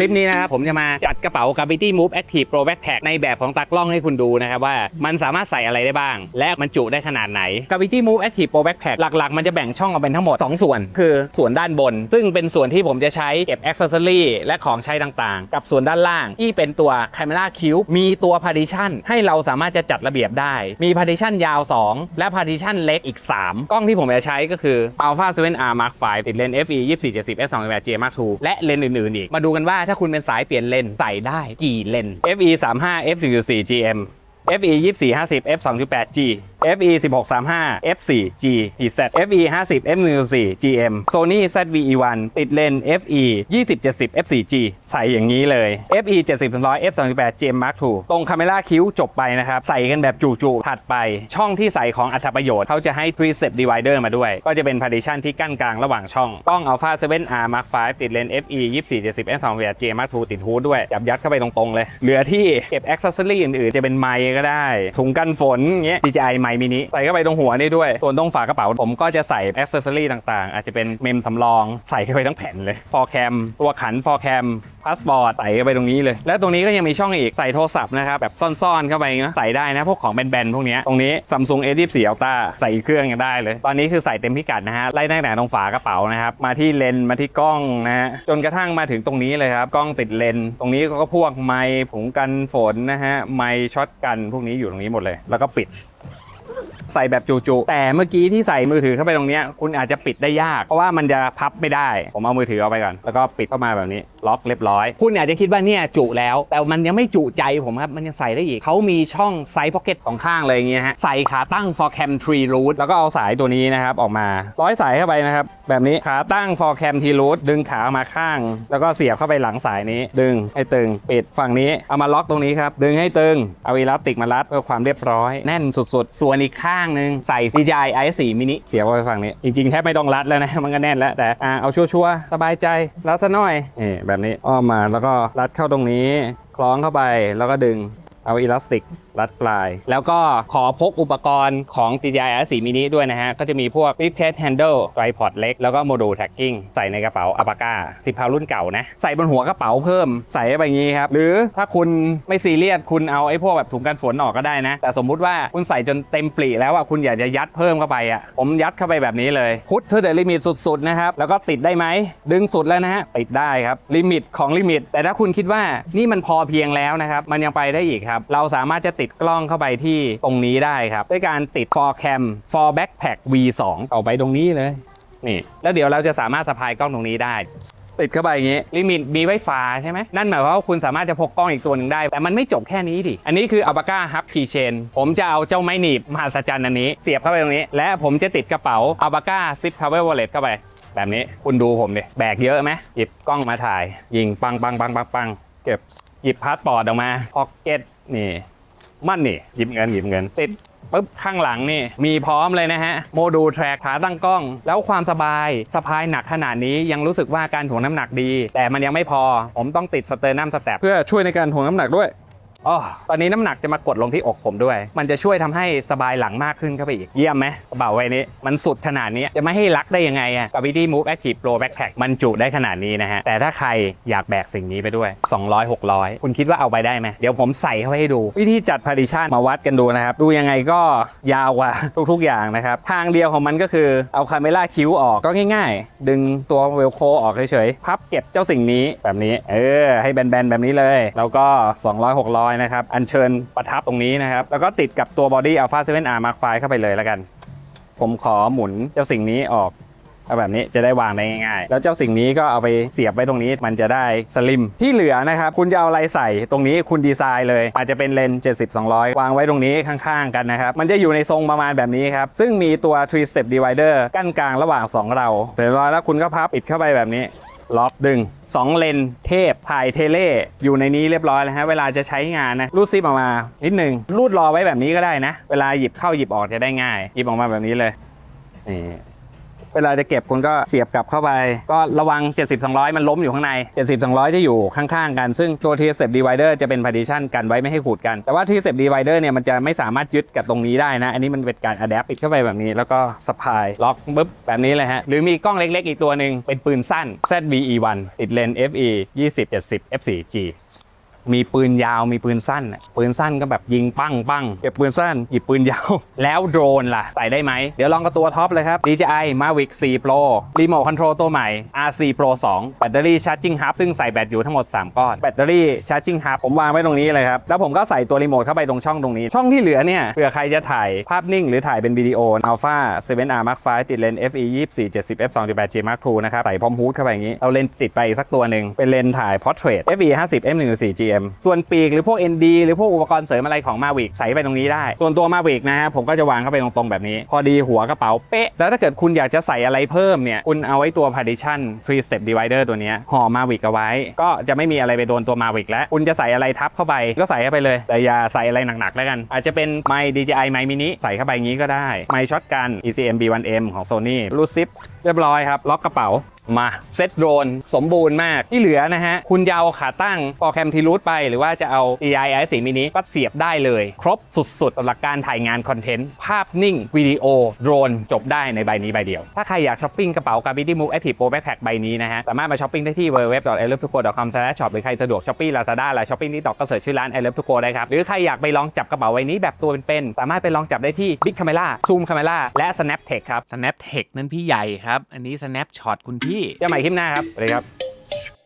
ลิปนี้นะครับผมจะมาจัดกระเป๋า Gravity Move Active Pro Backpack ในแบบของตากล้องให้คุณดูนะครับว่ามันสามารถใส่อะไรได้บ้าง และมันจุได้ขนาดไหน Gravity Move Active Pro Backpack หลักๆ มันจะแบ่งช่องออกเป็นทั้งหมด 2 ส่วน คือส่วนด้านบน ซึ่งเป็นส่วนที่ผมจะใช้เก็บ Accessory และของใช้ต่างๆ กับส่วนด้านล่าง ที่เป็นตัว Camera Cube มีตัว Partition ให้เราสามารถจะจัดระเบียบได้ มี Partition ยาว 2 และ Partition เล็กอีก 3 กล้องที่ผมจะใช้ก็คือ Alpha 7R Mark V ติดเลนส์ FE 2470 f 2 8 J Mark II และเลนส์อื่นๆอีกมาดูกันว่าถ้าคุณเป็นสายเปลี่ยนเลนใส่ได้กี่เลนส์ FE 35 f 1 4 GM FE 2450 f 2.8 G FE 1635 f 4 G PZ FE 50 f 1 4 GM Sony ZV-E1 ติดเลนส์ FE 2070 f 4 G ใส่อย่างนี้เลย FE 70 f 2.8 GM Mark II ตรงคาเมล่าคิ้วจบไปนะครับ ใส่กันแบบจู่ๆถัดไป ช่องที่ใส่ของอัตประโยชน์เขาจะให้ preset divider มาด้วย ก็จะเป็น partition ที่กั้นกลางระหว่างช่องกล้อง Alpha 7R Mark V ติดเลนส์ FE 2470 f 2.8 GM Mark II ติดฮูดด้วยยับยัดเข้าไปตรงๆเลย เหลือที่เก็บ accessory อื่นๆ จะเป็นไมค์ก็ได้ ถุงกันฝนเงี้ย DJI Mic Mini ใส่เข้าไปตรงหัวนี่ด้วยส่วนตรงฝากระเป๋าผมก็จะใส่ accessory ต่างๆ อาจจะเป็นเมมสำรอง ใส่เข้าไปทั้งแผ่นเลย for cam ตัวขัน for cam พาสปอร์ตใส่เข้าไปตรงนี้เลย และตรงนี้ก็ยังมีช่องอีกใส่โทรศัพท์นะครับแบบซ่อนๆเข้าไปนะใส่ได้นะพวกของแบนๆพวกนี้ตรงนี้ Samsung A24 Ultra ใส่เครื่องยังได้เลย ตอนนี้คือใส่เต็มพิกัดนะฮะไล่ตั้งแต่ตรงฝากระเป๋านะครับมาที่เลนมาที่กล้องนะฮะจนกระทั่งมาถึงตรงนี้เลยครับกล้องติดเลนตรงนี้ก็พวกไมค์ผงกันฝนนะฮะไมค์ช็อตกันพวกนี้อยู่ตรงนี้หมดเลย แล้วก็ปิด ใส่แบบจุๆแต่เมื่อกี้ที่ใส่มือถือเข้าไปตรงนี้คุณอาจจะปิดได้ยาก เพราะว่ามันจะพับไม่ได้ ผมเอามือถือเอาไปก่อน แล้วก็ปิดเข้ามาแบบนี้ ล็อกเรียบร้อย คุณอาจจะคิดว่าเนี่ยจุแล้ว แต่มันยังไม่จุใจผมครับ มันยังใส่ได้อีก เขามีช่องไซส์พ็อกเก็ตของข้างเลยอย่างเงี้ยฮะ ใส่ขาตั้ง for cam tree root แล้วก็เอาสายตัวนี้นะครับออกมา ร้อยสายเข้าไปนะครับ แบบนี้ขาตั้ง for cam tree root ดึงขามาข้าง แล้วก็เสียบเข้าไปหลังสายนี้ ดึงให้ตึง ปิดฝั่งนี้ เอามาล็อกตรงนี้ครับ ดึงให้ตึง เอาอีลาสติกมารัดเพื่อความเรียบร้อย แน่นสุดๆ ส่วนอีกข้างหนึงใส่ DJI i4 mini เสียบเข้าไปฝั่งนี้ จริงๆ แทบไม่ต้องรัดแล้วนะ มันก็แน่นแล้ว แต่อ่าเอาชัวร์ๆ สบายใจ รัดซะหน่อยนี่แบบนี้อ้อมมาแล้วก็รัดเข้าตรงนี้ คล้องเข้าไปแล้วก็ดึง เอาอีลาสติกรัดปลาย แล้วก็ขอพกอุปกรณ์ของ DJI i4 mini ด้วยนะฮะ ก็จะมีพวก Flip Case Handle Tripod เล็ก แล้วก็ Module Tracking ใส่ในกระเป๋าอัปากาสิบพาวรุ่นเก่านะ ใส่บนหัวกระเป๋าเพิ่ม ใส่ไปงนี้ครับ หรือถ้าคุณไม่ซีเรียส คุณเอาไอ้พวกแบบถุงกันฝนออกก็ได้นะ แต่สมมุติว่าคุณใส่จนเต็มปลีแล้วอะคุณอยากจะยัดเพิ่มเข้าไปอะผมยัดเข้าไปแบบนี้เลยพุทเทอร์เดลิมิตสุดๆนะครับแล้วก็ติดได้ไหมดึงสุดแล้วนะฮะติดได้ครับลิมิตของลิมิต แต่ถ้าคุณคิดว่านี่มันพอเพียงแล้วนะครับมันยังไปได้อีกครับเราสามารถจะติดกล้องเข้าไปที่ตรงนี้ได้ครับ ด้วยการติด for cam for backpack V2 เอาไปตรงนี้เลยนี่ แล้วเดี๋ยวเราจะสามารถสะพายกล้องตรงนี้ได้ ติดเข้าไปอย่างนี้ลิมิตมีไว้ฟ้าใช่ไหมนั่นหมายความว่าคุณสามารถจะพกกล้องอีกตัวหนึ่งได้ แต่มันไม่จบแค่นี้ดิ อันนี้คือ a l p a c a Hub Keychain ผมจะเอาเจ้าไม้หนีบมหัศจรรย์อันนี้เสียบเข้าไปตรงนี้ และผมจะติดกระเป๋า a l p a c a Zip Travel Wallet เข้าไปแบบนี้คุณดูผมดิแบกเยอะไหมหยิบกล้องมาถ่าย ยิงปังปังปังปังปังเก็บหยิบพาสปอร์ตออกมาพ็อกเก็ต นี่ มั่นนี่หยิบเงินหยิบเงินติดปุ๊บข้างหลังนี่มีพร้อมเลยนะฮะ โมดูลแทร็กขาตั้งกล้อง แล้วความสบายสะพายหนักขนาดนี้ยังรู้สึกว่าการถ่วงน้ำหนักดี แต่มันยังไม่พอ ผมต้องติดสเตอร์นัมสแตปเพื่อช่วยในการถ่วงน้ำหนักด้วย อ๋อตอนนี้น้ำหนักจะมากดลงที่อกผมด้วย มันจะช่วยทำให้สบายหลังมากขึ้นเข้าไปอีก เยี่ยมไหมกระเป๋าใบนี้ มันสุดขนาดนี้ จะไม่ให้รักได้ยังไงอะกับวิธี Move Active Pro Backpack มันจุได้ขนาดนี้นะฮะ แต่ถ้าใครอยากแบกสิ่งนี้ไปด้วย 200 600 คุณคิดว่าเอาไปได้ไหม เดี๋ยวผมใส่เข้าไปให้ดู วิธีจัด partition มาวัดกันดูนะครับ ดูยังไงก็ยาวกว่าทุกๆอย่างนะครับ ทางเดียวของมันก็คือเอาคาเมล่าคิ้วออกก็ง่าย ๆ ดึงตัวเวลโคออกเฉยๆ พับเก็บเจ้าสิ่งนี้แบบนี้ เออ ให้แบนๆแบบนี้เลย แล้วก็ 200 600นะครับ อัญเชิญประทับตรงนี้นะครับ แล้วก็ติดกับตัวบอดี้ Alpha 7R Mark V เข้าไปเลยแล้วกัน ผมขอหมุนเจ้าสิ่งนี้ออกเอาแบบนี้จะได้วางได้ง่ายๆ แล้วเจ้าสิ่งนี้ก็เอาไปเสียบไว้ตรงนี้มันจะได้สลิม ที่เหลือนะครับ คุณจะเอาอะไรใส่ตรงนี้คุณดีไซน์เลย อาจจะเป็นเลนส์70 200 วางไว้ตรงนี้ข้างๆ กันนะครับ มันจะอยู่ในทรงประมาณแบบนี้ครับ ซึ่งมีตัว three step divider กั้นกลางระหว่าง 2 เราเสร็จแล้วคุณก็พับปิดเข้าไปแบบนี้ ล็อกดึง 2 เลนเทพถ่ายเทเล อยู่ในนี้เรียบร้อยแล้วฮะ เวลาจะใช้งานนะ รูดซิปออกมา นิดนึง รูดรอไว้แบบนี้ก็ได้นะ เวลาหยิบเข้าหยิบออกจะได้ง่าย หยิบออกมาแบบนี้เลย นี่ เวลาจะเก็บคุณก็เสียบกลับเข้าไป ก็ระวัง 70 200 มันล้มอยู่ข้างใน 70 200 จะอยู่ข้างๆ กัน ซึ่งตัว t step divider จะเป็น partition กันไว้ไม่ให้ขูดกัน แต่ว่า t step divider เนี่ยมันจะไม่สามารถยึดกับตรงนี้ได้นะ อันนี้มันเป็นการ adapt ปิดเข้าไปแบบนี้แล้วก็สะพายล็อกปุ๊บแบบนี้เลยฮะ หรือมีกล้องเล็กๆ อีกตัวหนึ่งเป็นปืนสั้น ZVE1 ติดเลนส์ FE 20 70 f4G มีปืนยาวมีปืนสั้นปืนสั้นก็แบบยิงปั้งปั้งเก็บปืนสั้นหยิบปืนยาว แล้วโดรนล่ะ ใส่ได้ไหม เดี๋ยวลองกับตัวท็อปเลยครับ DJI Mavic 4 Pro รีโมทคอนโทรลตัวใหม่ RC Pro 2 แบตเตอรี่ชาร์จิ่งฮับซึ่งใส่แบตอยู่ทั้งหมด 3 ก้อน แบตเตอรี่ชาร์จิ่งฮับผมวางไว้ตรงนี้เลยครับ แล้วผมก็ใส่ตัวรีโมทเข้าไปตรงช่องตรงนี้ ช่องที่เหลือเนี่ยเผื่อใครจะถ่ายภาพนิ่งหรือถ่ายเป็นวิดีโอ Alpha 7R Mark V ติดเลนส์ FE 24 70 f 2.8 G Mark II นะครับใส่พร้อมฮูดเข้าไปอย่างนี้เอาเลนส์ติดไปอีกสักตัวหนึ่งเป็นเลนส์ถ่าย Portrait FE 50 f 1.4 m ส่วนปีกหรือพวก ND หรือพวกอุปกรณ์เสริมอะไรของ Mavic ใส่ไปตรงนี้ได้ ส่วนตัว Mavic นะฮะผมก็จะวางเข้าไปตรงๆแบบนี้ พอดีหัวกระเป๋าเป๊ะ แล้วถ้าเกิดคุณอยากจะใส่อะไรเพิ่มเนี่ย คุณเอาไว้ตัว partition three step divider ตัวนี้ห่อ Mavic เอาไว้ ก็จะไม่มีอะไรไปโดนตัว Mavic แล้ว คุณจะใส่อะไรทับเข้าไปก็ใส่เข้าไปเลย แต่อย่าใส่อะไรหนักๆแล้วกัน อาจจะเป็นไมค์ DJI ไมค์มินิใส่เข้าไปงี้ก็ได้ไมค์ช็อตกัน ECM B1M ของ Sony รูดซิปเรียบร้อยครับล็อกกระเป๋ามาเซตโดรนสมบูรณ์มากที่เหลือนะฮะ คุณจะเอาขาตั้งโปรแกรมทีรูทไป หรือว่าจะเอา DJI i 4 mini ก็เสียบได้เลย ครบสุดๆสำหรับการถ่ายงานคอนเทนต์ ภาพนิ่ง วิดีโอ โดรน จบได้ในใบนี้ใบเดียว ถ้าใครอยากช้อปปิ้งกระเป๋า Gravity Move Active Pro Backpack ใบนี้นะฮะ สามารถมาช้อปปิ้งได้ที่ www.eleventugo.com/shop หรือใครสะดวกช้อปปี้ Lazada และช้อปปิ้งที่ตอกก็เสิร์ชชื่อร้าน I Love to Go ได้ครับหรือใครอยากไปลองจับกระเป๋าใบนี้แบบตัวเป็นๆสามารถไปลองจับได้ที่ Big Camera Zoom Camera และ Snaptech ครับ Snaptech นั่นพี่ใหญ่ครับอันนี้ Snapshot คุณพี่ที่เจอกัใหม่คลิปหน้าครับสวัสดีครับ